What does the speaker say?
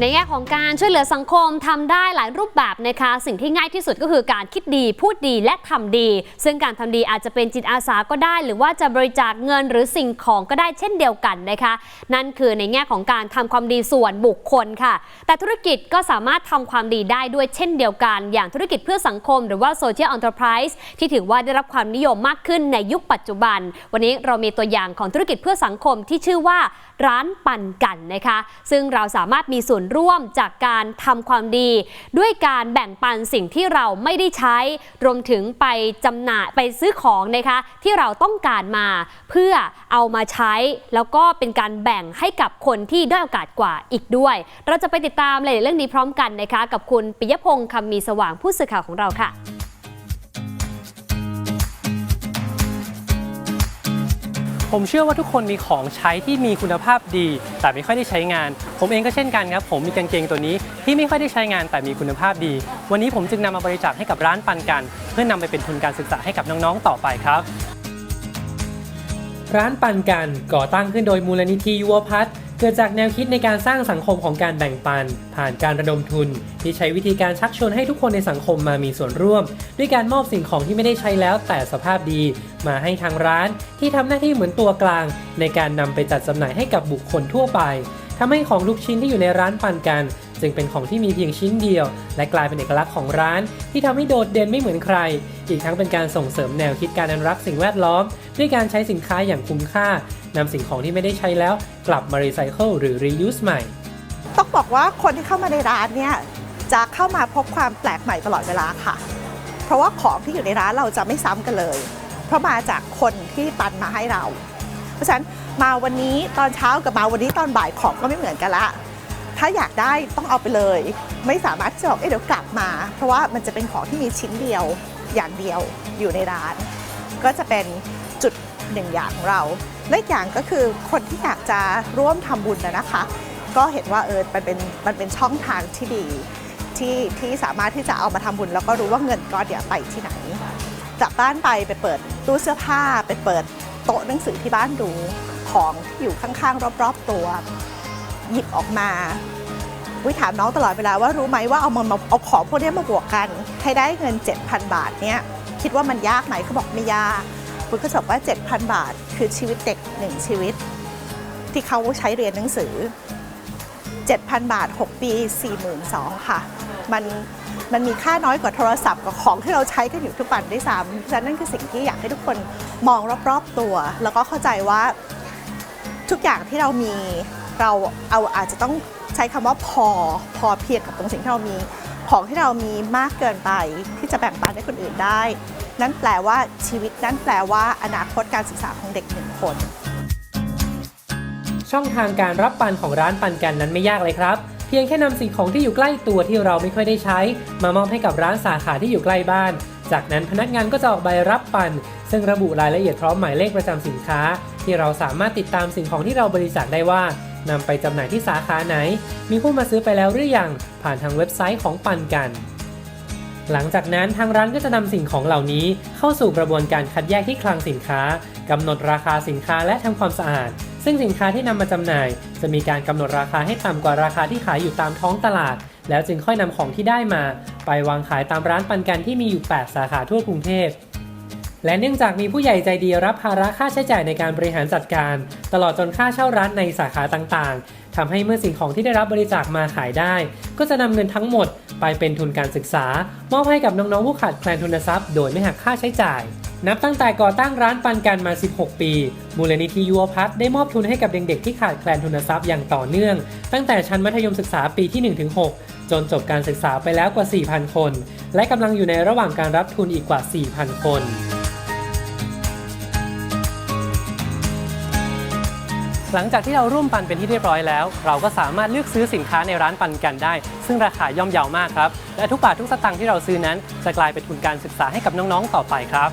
ในแง่ของการช่วยเหลือสังคมทำได้หลายรูปแบบนะคะ สิ่งที่ง่ายที่สุดก็คือการคิดดีพูดดีและทำดี ซึ่งการทำดีอาจจะเป็นจิตอาสาก็ได้ หรือว่าจะบริจาคเงินหรือสิ่งของก็ได้เช่นเดียวกันนะคะ นั่นคือในแง่ของการทำความดีส่วนบุคคลค่ะ แต่ธุรกิจก็สามารถทำความดีได้ด้วยเช่นเดียวกัน อย่างธุรกิจเพื่อสังคม หรือว่า Social Enterprise ที่ถือว่าได้รับความนิยมมากขึ้นในยุคปัจจุบัน วันนี้เรามีตัวอย่างของธุรกิจเพื่อสังคมที่ชื่อว่าร้านปั่นกันนะคะ ซึ่งเราสามารถมีส่วนร่วมจากการทำความดี ด้วยการแบ่งปันสิ่งที่เราไม่ได้ใช้ รวมถึงไปจำหน่ายไปซื้อของนะคะ ที่เราต้องการมาเพื่อเอามาใช้ แล้วก็เป็นการแบ่งให้กับคนที่ด้อยโอกาสกว่าอีกด้วย เราจะไปติดตามรายละเอียดเรื่องนี้พร้อมกันนะคะ กับคุณปิยพงศ์คำมีสว่างผู้สื่อข่าวของเราค่ะ ผมเชื่อว่าทุกคนมีของใช้ที่มีคุณภาพดี แต่ไม่ค่อยได้ใช้งาน ผมเองก็เช่นกันครับ ผมมีกางเกงตัวนี้ที่ไม่ค่อยได้ใช้งานแต่มีคุณภาพดี วันนี้ผมจึงนำมาบริจาคให้กับร้านปันกัน เพื่อนำไปเป็นทุนการศึกษาให้กับน้องๆต่อไปครับ ร้านปันกันก่อตั้งขึ้นโดยมูลนิธิยุวพัฒน์ เกิดจากแนวคิดในการสร้างสังคมของการแบ่งปัน ผ่านการระดมทุน ที่ใช้วิธีการชักชวนให้ทุกคนในสังคมมามีส่วนร่วม ด้วยการมอบสิ่งของที่ไม่ได้ใช้แล้วแต่สภาพดี มาให้ทางร้าน ที่ทำหน้าที่เหมือนตัวกลาง ในการนำไปจัดจำหน่ายให้กับบุคคลทั่วไปทำให้ของทุกชิ้นที่อยู่ในร้านปันกัน จึงเป็นของที่มีเพียงชิ้นเดียว และกลายเป็นเอกลักษณ์ของร้าน ที่ทำให้โดดเด่นไม่เหมือนใคร อีกทั้งเป็นการส่งเสริมแนวคิดการอนุรักษ์สิ่งแวดล้อม ด้วยการใช้สินค้าอย่างคุ้มค่านำสิ่งของที่ไม่ได้ใช้แล้วกลับมารีไซเคิลหรือ reuse ใหม่ ต้องบอกว่าคนที่เข้ามาในร้านเนี่ยจะเข้ามาพบความแปลกใหม่ตลอดเวลาค่ะ เพราะว่าของที่อยู่ในร้านเราจะไม่ซ้ำกันเลย เพราะมาจากคนที่ปันมาให้เรา เพราะฉะนั้นมาวันนี้ตอนเช้ากับมาวันนี้ตอนบ่ายของก็ไม่เหมือนกันละถ้าอยากได้ต้องเอาไปเลย ไม่สามารถจะบอกเอ๊ะเดี๋ยวกลับมา เพราะว่ามันจะเป็นของที่มีชิ้นเดียว อย่างเดียวอยู่ในร้าน ก็จะเป็นจุดหนึ่งอย่างของเราและอีกอย่างก็คือคนที่อยากจะร่วมทำบุญนะนะคะ ก็เห็นว่าเออมันเป็นมันเป็นช่องทางที่ดีที่ที่สามารถที่จะเอามาทำบุญ แล้วก็รู้ว่าเงินก้อนเนี่ยไปที่ไหนกลับบ้านไปไปเปิดตู้เสื้อผ้า ไปเปิดโต๊ะหนังสือที่บ้านดูของที่อยู่ข้างๆ รอบๆตัว หยิบออกมา วิถามน้องตลอดเวลาว่ารู้ไหมว่าเอามามาเอาของพวกนี้มาบวกกัน ให้ได้เงิน 7,000 บาทเนี่ยคิดว่ามันยากไหมเขาบอกไม่ยากคุณก็บอกว่า 7,000 บาท คือชีวิตเด็กหนึ่งชีวิต ที่เขาใช้เรียนหนังสือ 7,000 บาท 6 ปี 42,000ค่ะ มันมันมีค่าน้อยกว่าโทรศัพท์กับของที่เราใช้กันอยู่ทุกวันด้วยซ้ำฉะนั้นนั่นคือสิ่งที่อยากให้ทุกคนมองรอบๆตัว แล้วก็เข้าใจว่าทุกอย่างที่เรามี เราเอาอาจจะต้องใช้คำว่าพอพอเพียงกับตรงสิ่งที่เรามี ของที่เรามีมากเกินไปที่จะแบ่งปันให้คนอื่นได้ นั่นแปลว่าชีวิตนั่นแปลว่าอนาคตการศึกษาของเด็กหนึ่งคน ช่องทางการรับปันของร้านปันกันนั้นไม่ยากเลยครับเพียงแค่นำสิ่งของที่อยู่ใกล้ตัวที่เราไม่ค่อยได้ใช้ มามอบให้กับร้านสาขาที่อยู่ใกล้บ้าน จากนั้นพนักงานก็จะออกใบรับปัน ซึ่งระบุรายละเอียดพร้อมหมายเลขประจำสินค้า ที่เราสามารถติดตามสิ่งของที่เราบริจาคได้ว่า นำไปจำหน่ายที่สาขาไหน มีผู้มาซื้อไปแล้วหรือยัง ผ่านทางเว็บไซต์ของปันกัน หลังจากนั้นทางร้านก็จะนำสิ่งของเหล่านี้เข้าสู่กระบวนการคัดแยกที่คลังสินค้ากำหนดราคาสินค้าและทำความสะอาด ซึ่งสินค้าที่นำมาจำหน่าย จะมีการกำหนดราคาให้ต่ำกว่าราคาที่ขายอยู่ตามท้องตลาด แล้วจึงค่อยนำของที่ได้มา ไปวางขายตามร้านปันกันที่มีอยู่ 8 สาขาทั่วกรุงเทพ และเนื่องจากมีผู้ใหญ่ใจดีรับภาระค่าใช้จ่ายในการบริหารจัดการ ตลอดจนค่าเช่าร้านในสาขาต่างๆทำให้เมื่อสิ่งของที่ได้รับบริจาคมาขายได้ ก็จะนำเงินทั้งหมด ไปเป็นทุนการศึกษา มอบให้กับน้องๆผู้ขาดแคลนทุนทรัพย์ โดยไม่หักค่าใช้จ่าย นับตั้งแต่ก่อตั้งร้านปันกันมา 16 ปี มูลนิธิยุวพัฒน์ได้มอบทุนให้กับเด็กๆที่ขาดแคลนทุนทรัพย์อย่างต่อเนื่อง ตั้งแต่ชั้นมัธยมศึกษาปีที่ 1-6 จนจบการศึกษาไปแล้วกว่า 4,000 คน และกำลังอยู่ในระหว่างการรับทุนอีกกว่า 4,000 คน หลังจากที่เราร่วมปันเป็นที่เรียบร้อยแล้ว เราก็สามารถเลือกซื้อสินค้าในร้านปันกันได้ ซึ่งราคาย่อมเยาวมากครับ และทุกบาททุกสตางค์ที่เราซื้อนั้น จะกลายเป็นทุนการศึกษาให้กับน้องๆต่อไปครับ